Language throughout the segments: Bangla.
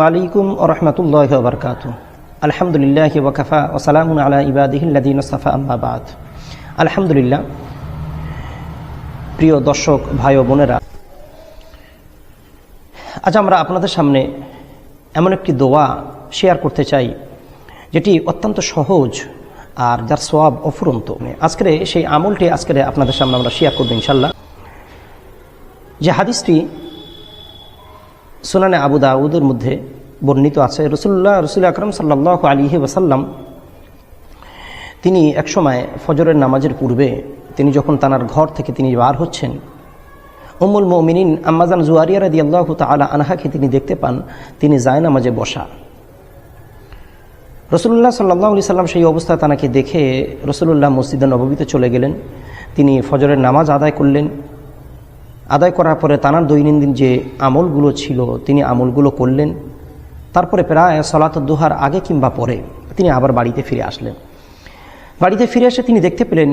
আলাইকুম ওরহমতুল্লাহ বরকাত আলহামদুলিল্লাহ ওকাফা ওসালাম আলা ইবাদিহিল্লাদিন সাফা আম্মাবাদ আলহামদুলিল্লাহ প্রিয় দর্শক ভাই ও বোনেরা আজ আমরা আপনাদের সামনে এমন একটি দোয়া শেয়ার করতে চাই যেটি অত্যন্ত সহজ আর যার সব অফুরন্ত আজকের সেই আমলটি আজকের আপনাদের সামনে আমরা শেয়ার করব ইনশাল্লাহ যে হাদিসটি সুনানে আবু দাউদের মধ্যে বর্ণিত আছে। রসুল্লাহ রসুল আকরম সাল্লাহ আলিহি ওসাল্লাম তিনি একসময় ফজরের নামাজের পূর্বে তিনি যখন তানার ঘর থেকে তিনি বার হচ্ছেন উমুল মমিনিন আম্মাজান জুয়ারিয়া রাদি আল্লাহ তালা আনহাকে তিনি দেখতে পান, তিনি যায় নামাজে বসা। রসুল্লাহ সাল্লাহ আলি সাল্লাম সেই অবস্থায় তানাকে দেখে রসুল্লাহ মসজিদে নবমীতে চলে গেলেন। তিনি ফজরের নামাজ আদায় করলেন। আদায় করার পরে তানার দৈনন্দিন যে আমলগুলো ছিল, তিনি আমলগুলো করলেন। তারপরে প্রায় সলাত দুহার আগে কিংবা পরে তিনি আবার বাড়িতে ফিরে আসলেন। বাড়িতে ফিরে এসে তিনি দেখতে পেলেন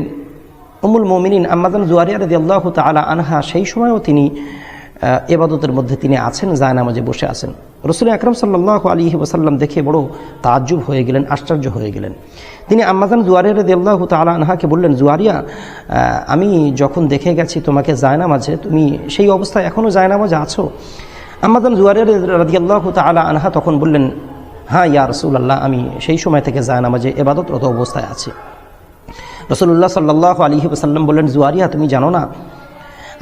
উমুল মমিনিন আম্মাদান জুয়ারিয়া রদি আল্লাহ তালা আনহা সেই সময়ও তিনি এবাদতের মধ্যে তিনি আছেন জায়নামাজে বসে আছেন। রসুল আকরম সাল্লাহ আলী ওসাল্লাম দেখে বড় তাজ্জুব হয়ে গেলেন, আশ্চর্য হয়ে গেলেন। তিনি আম্মাদান জুয়ারিয়া রদি আল্লাহ আনহাকে বললেন, জুয়ারিয়া আমি যখন দেখে গেছি তোমাকে জায়নামাজে, তুমি সেই অবস্থায় এখনও জায়নামাজে আছো? আম্মাদান জুয়ারিয়া রদি আল্লাহ তালা আনহা তখন বললেন হ্যাঁ ইয়া রসুল্লাহ আমি সেই সময় থেকে জায়নামাজে এবাদতরত অবস্থায় আছি। রসুল্লাহ সাল্লাহ আলী সাল্লাম বললেন, জুয়ারিয়া, তুমি জানো না,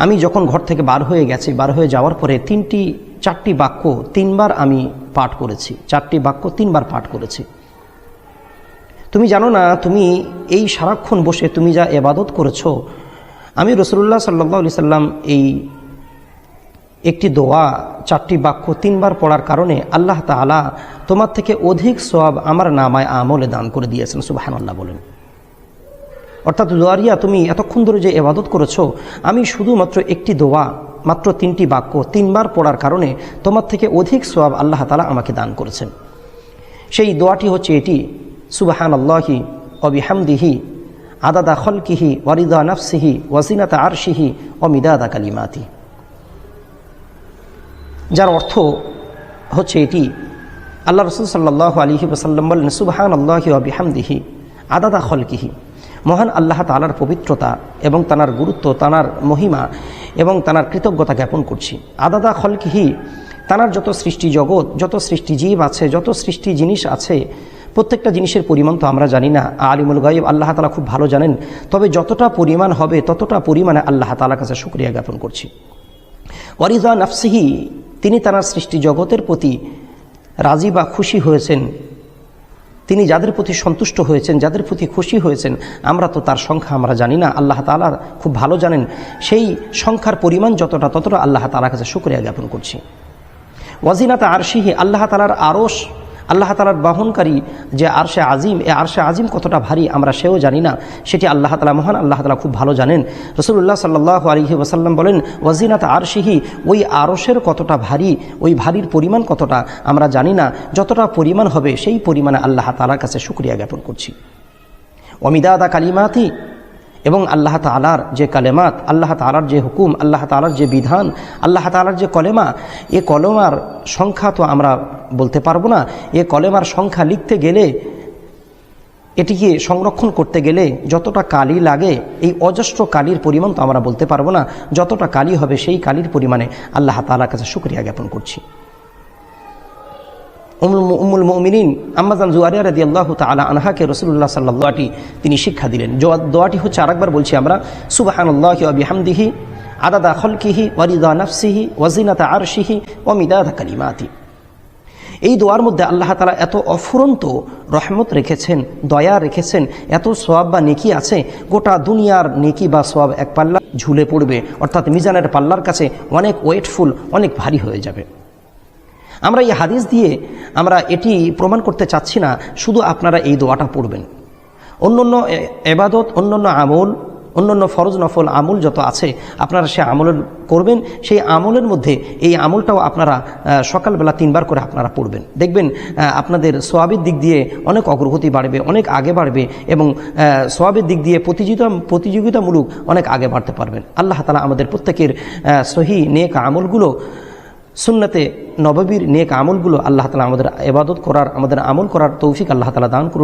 আমি যখন ঘর থেকে বার হয়ে গেছি, বার হয়ে যাওয়ার পরে তিনটি চারটি বাক্য তিনবার আমি পাঠ করেছি। চারটি বাক্য তিনবার পাঠ করেছি। তুমি জানো না, তুমি এই সারাক্ষণ বসে তুমি যা এবাদত করেছ, আমি রসুল্লাহ সাল্লাহ আলি সাল্লাম এই একটি দোয়া, চারটি বাক্য তিনবার পড়ার কারণে আল্লাহ তালা তোমার থেকে অধিক সব আমার নামায় আমলে দান করে দিয়েছেন সুবাহান আল্লাহ বলেন। অর্থাৎ দোয়ারিয়া তুমি এতক্ষণ ধরে যে এবাদত করেছ, আমি শুধুমাত্র একটি দোয়া মাত্র তিনটি বাক্য তিনবার পড়ার কারণে তোমার থেকে অধিক সোয়াব আল্লাহ তালা আমাকে দান করেছেন। সেই দোয়াটি হচ্ছে এটি সুবাহান আল্লাহি অবিহামদিহি আদাদা খলকিহি ওয়ারিদা নফসিহি ওয়াজিনাতা আরশিহি অমিদাদা কালিমাতি। যার অর্থ হচ্ছে এটি, আল্লাহ রসুল সাল্লাহ আলহি ওসাল্লাম বললেন সুবাহান আল্লাহি অবিহামদিহি আদাদা খলকিহি। মহান আল্লাহ তালার পবিত্রতা এবং তানার গুরুত্ব, তানার মহিমা এবং তানার কৃতজ্ঞতা জ্ঞাপন করছি। আদাদা খলকিহি, তানার যত সৃষ্টি জগৎ, যত সৃষ্টি জীব আছে, যত সৃষ্টি জিনিস আছে, প্রত্যেকটা জিনিসের পরিমাণ তো আমরা জানি না। আলিমুল গাইব আল্লাহ তালা খুব ভালো জানেন। তবে যতটা পরিমাণ হবে, ততটা পরিমাণে আল্লাহ তালার কাছে শুক্রিয়া জ্ঞাপন করছি। ওয়ারিজা নাফসিহি, তিনি তানার সৃষ্টি জগতের প্রতি রাজি বা খুশি হয়েছেন। তিনি যাদের প্রতি সন্তুষ্ট হয়েছেন, যাদের প্রতি খুশি হয়েছেন, আমরা তো তার সংখ্যা আমরা জানি না। আল্লাহ তালার খুব ভালো জানেন। সেই সংখ্যার পরিমাণ যতটা, ততটা আল্লাহ তালার কাছে শুক্রিয়া জ্ঞাপন করছি। ওয়াজিনাতা আরশিহি, আল্লাহ তালার আরস আল্লাহ তালার বাহনকারী যে আরশে আজিম, এ আরশে আজিম কতটা ভারী আমরা সেও জানি না। সেটি আল্লাহ তালা মহান, আল্লাহ তালা খুব ভালো জানেন। রসুল্লাহ সাল্লাহ আলহি ওসাল্লাম বলেন, ওয়াজিনাত আরশিহি, ওই আরসের কতটা ভারী, ওই ভারীর পরিমাণ কতটা, আমরা জানি না। যতটা পরিমাণ হবে, সেই পরিমাণে আল্লাহ তালার কাছে শুক্রিয়া জ্ঞাপন করছি। অমিদাদা কালিমাতি এবং আল্লাহ তালার যে কালেমাত, আল্লাহ তালার যে হুকুম, আল্লাহ তালার যে বিধান, আল্লাহ তালার যে কলেমা, এ কলেমার সংখ্যা তো আমরা বলতে পারব না। এ কলেমার সংখ্যা লিখতে গেলে, এটিকে সংরক্ষণ করতে গেলে যতটা কালি লাগে, এই অজস্র কালির পরিমাণ তো আমরা বলতে পারব না। যতটা কালি হবে সেই কালির পরিমাণে আল্লাহ তালার কাছে শুক্রিয়া জ্ঞাপন করছি। উমুল মমিনিন আম্মাজান জুয়ারিয়া রাদি আল্লাহ তালা আনহাকে রসুল্লাহ সাল্লাহটি তিনি শিক্ষা দিলেন। দোয়াটি হচ্ছে আরেকবার বলছি আমরা সুবাহান আল্লাহ আদাদা খলকিহি, ওয়ারিদা নফসিহি ওয়াজিনাতা আরশিহি ওমিদাদা কালিমাতি। এই দোয়ার মধ্যে আল্লাহ তালা এত অফুরন্ত রহমত রেখেছেন, দয়া রেখেছেন, এত সোয়াব বা নেকি আছে, গোটা দুনিয়ার নেকি বা সোয়াব এক পাল্লা ঝুলে পড়বে, অর্থাৎ মিজানের পাল্লার কাছে অনেক ওয়েটফুল, অনেক ভারী হয়ে যাবে। আমরা এই হাদিস দিয়ে আমরা এটি প্রমাণ করতে চাচ্ছি না, শুধু আপনারা এই দোয়াটা পড়বেন। অন্য অন্য এবাদত অন্য অন্য আমল অন্য অন্য ফরজ নফল আমল যত আছে, আপনারা সে আমলের করবেন। সেই আমলের মধ্যে এই আমলটাও আপনারা সকালবেলা তিনবার করে আপনারা পড়বেন। দেখবেন আপনাদের সোয়াবের দিক দিয়ে অনেক অগ্রগতি বাড়বে, অনেক আগে বাড়বে এবং সোয়াবের দিক দিয়ে প্রতিযোগিতা, প্রতিযোগিতামূলক অনেক আগে বাড়তে পারবেন। আল্লাহ তালা আমাদের প্রত্যেকের সহি, নেক আমলগুলো সুন্নতে নববীর নেক আমলগুলো আল্লাহ তালা আমাদের এবাদত করার, আমাদের আমল করার তৌফিক আল্লাহ তালা দান করুন।